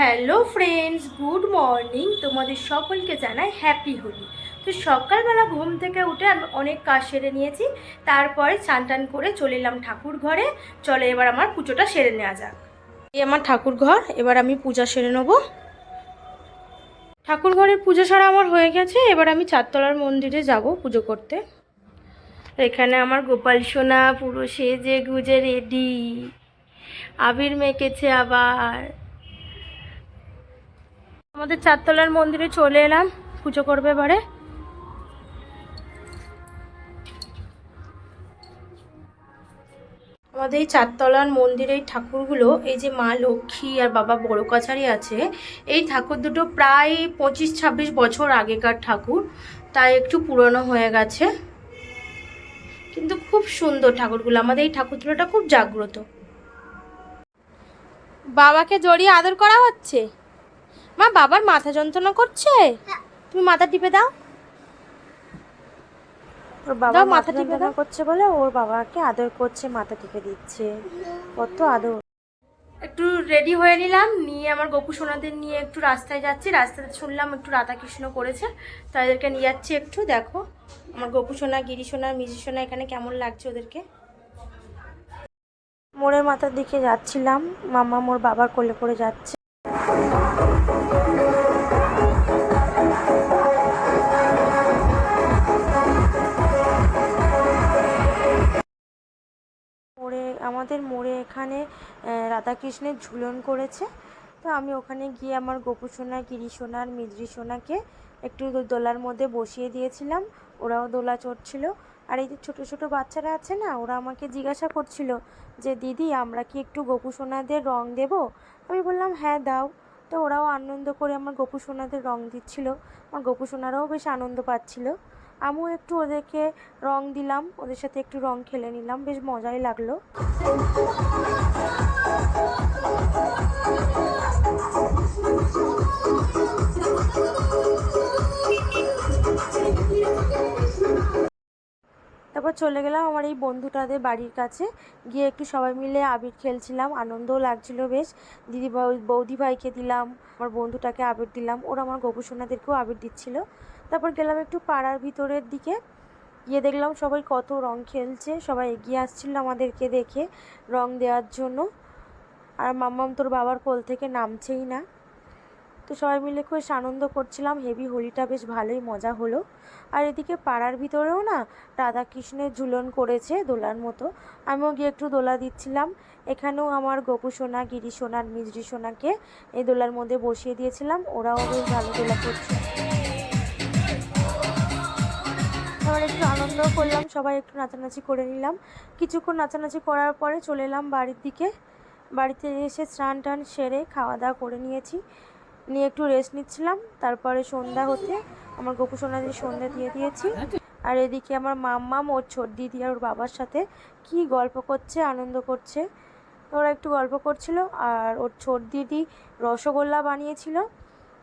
Hello friends, good morning. তোমাদের সকলকে জানাই হ্যাপি হোলি। তো সকালবেলা ঘুম থেকে উঠে আমি অনেক কাজ সেরে নিয়েছি। তারপরে চান টান করে চলে এলাম ঠাকুর ঘরে। চলে এবার আমার পুজোটা সেরে নেওয়া যাক। এই আমার ঠাকুর ঘর, এবার আমি পূজা সেরে নেব। ঠাকুর ঘরের পুজো সারা আমার হয়ে গেছে, এবার আমি চারতলার মন্দিরে যাব পুজো করতে। এখানে আমার গোপাল সোনা, পুরো সেজে গুজে রেডি আবির মেকেছে আবার। আমাদের চারতলার মন্দিরে চলে এলাম, পুজো করবে এবারে। আমাদের এই চারতলার মন্দিরের ঠাকুরগুলো, এই যে মা লক্ষ্মী আর বাবা বড় কাছারি আছে, এই ঠাকুর দুটো প্রায় পঁচিশ ছাব্বিশ বছর আগেকার ঠাকুর, তাই একটু পুরনো হয়ে গেছে। কিন্তু খুব সুন্দর ঠাকুরগুলো, আমাদের এই ঠাকুর দুটোটা খুব জাগ্রত। বাবাকে জড়িয়ে আদর করা হচ্ছে? মা বাবার মাথা যন্ত্রণা করছে? তুমি মাথা টিপে দাও। ওর বাবা মাথা মাথা টিপে দাও। করছে বলে ওর বাবাকে আদর করছে মাথা টিপে দিচ্ছে। কত আদর। একটু রেডি হয়ে নিলাম নিয়ে আমার গোপু সোনাদের নিয়ে একটু রাস্তায় যাচ্ছি। রাস্তাতে শুনলাম একটু রাধাকৃষ্ণ করেছে তাদেরকে নিয়ে যাচ্ছি একটু দেখো। আমার গোপু সোনা গিরি সোনা মিজি সোনা এখানে কেমন লাগছে ওদেরকে? মোড়ের মাথার দিকে যাচ্ছিলাম। মামা মোর বাবার কোলে করে যাচ্ছে। আমাদের মোড়ে এখানে রাধাকৃষ্ণের ঝুলন করেছে। তো আমি ওখানে গিয়ে আমার গোপু সোনা গিরি সোনা আর সোনাকে একটু দোলার মধ্যে বসিয়ে দিয়েছিলাম। ওরাও দোলা চড়ছিল। আর এই যে ছোটো ছোটো বাচ্চারা আছে না, ওরা আমাকে জিজ্ঞাসা করছিল যে, দিদি, আমরা কি একটু গোপু সোনাদের রং দেব? আমি বললাম হ্যাঁ দাও। তো ওরাও আনন্দ করে আমার গোপু সোনাদের রং দিচ্ছিল। আমার গোপু সোনারাও বেশ আনন্দ পাচ্ছিল। আমিও একটু ওদেরকে রং দিলাম, ওদের সাথে একটু রং খেলে নিলাম, বেশ মজাই লাগল। তারপর চলে গেলাম আমার এই বন্ধুটাদের বাড়ির কাছে। গিয়ে একটু সবাই মিলে আবির খেলছিলাম, আনন্দও লাগছিল বেশ। দিদি বৌদি ভাইকে দিলাম, আমার বন্ধুটাকে আবির দিলাম, ওরা আমার গোপু সোনাদেরকেও আবির দিচ্ছিল। তারপর গেলাম একটু পাড়ার ভিতরের দিকে। গিয়ে দেখলাম সবাই কত রং খেলছে, সবাই এগিয়ে আসছিল আমাদেরকে দেখে রং দেওয়ার জন্য। আর মাম্মাম তোর বাবার কোল থেকে নামছেই না। তো সবাই মিলে খুব আনন্দ করছিলাম হেভি হোলিটা বেশ ভালোই মজা হলো। আর এদিকে পাড়ার ভিতরেও না রাধাকৃষ্ণের ঝুলন করেছে দোলার মতো। আমিও গিয়ে একটু দোলা দিচ্ছিলাম। এখানেও আমার গোপু সোনা, গিরি সোনা মিজরি সোনাকে এই দোলার মধ্যে বসিয়ে দিয়েছিলাম। ওরাও বেশ ভালো দোলা করছে। একটু করলাম, সবাই একটু নাচানাচি করে নিলাম। কিছুক্ষণ নাচানাচি করার পরে চলে এলাম বাড়ির দিকে। বাড়িতে এসে স্নান টান সেরে খাওয়া দাওয়া করে নিয়েছি। নিয়ে একটু রেস্ট নিচ্ছিলাম, তারপরে সন্ধ্যা হতে আমার গোপু সোনাদের সন্ধ্যা দিয়ে দিয়েছি। আর এদিকে আমার মাম্মাম ওর ছোট দিদি আর ওর বাবার সাথে কি গল্প করছে, আনন্দ করছে। ওরা একটু গল্প করছিল আর ওর ছোট দিদি রসগোল্লা বানিয়েছিল।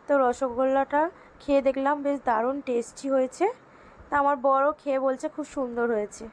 তো রসগোল্লাটা খেয়ে দেখলাম বেশ দারুণ টেস্টি হয়েছে। তা আমার বড় খেয়ে বলছে খুব সুন্দর হয়েছে।